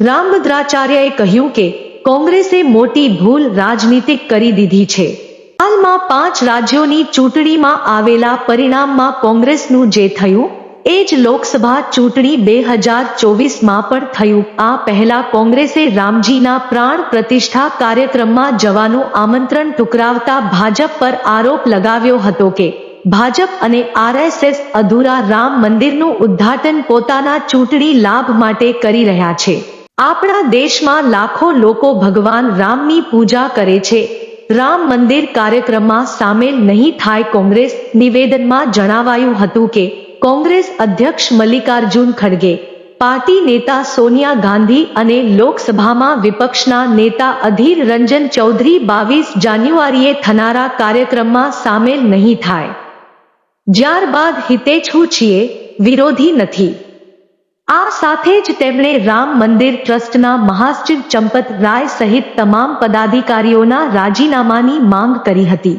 રામભદ્રાચાર્યએ કહ્યું કે કોંગ્રેસે મોટી ભૂલ રાજનીતિક કરી દીધી છે. હાલમાં પાંચ રાજ્યોની ચૂંટણીમાં આવેલા પરિણામમાં કોંગ્રેસનું જે થયું, એ જ લોકસભા ચૂંટણી બે હજાર ચોવીસમાં પણ થયું. આ પહેલા કોંગ્રેસે રામજીના પ્રાણ પ્રતિષ્ઠા કાર્યક્રમમાં જવાનું આમંત્રણ ટુકરાવતા ભાજપ પર આરોપ લગાવ્યો હતો કે ભાજપ અને આરએસએસ અધૂરા રામ મંદિરનું ઉદ્ઘાટન પોતાના ચૂંટણી લાભ માટે કરી રહ્યા છે. આપણા દેશમાં લાખો લોકો ભગવાન રામની પૂજા કરે છે. રામ મંદિર કાર્યક્રમમાં સામેલ નહીં થાય કોંગ્રેસ, નિવેદનમાં જણાવાયું હતું કે, કોંગ્રેસ અધ્યક્ષ મલ્લિકાર્જુન ખડગે, પાર્ટી નેતા સોનિયા ગાંધી અને લોકસભામાં વિપક્ષના નેતા અધીર રંજન ચૌધરી બાવીસ જાન્યુઆરીએ થનારા કાર્યક્રમમાં સામેલ નહીં થાય. જ્યારબાદ હિતેચ્છુ છીએ, વિરોધી નથી. આ સાથે જ તેમણે રામ મંદિર ટ્રસ્ટના મહાસચિવ ચંપત રાય સહિત તમામ પદાધિકારીઓના રાજીનામાની માંગ કરી હતી.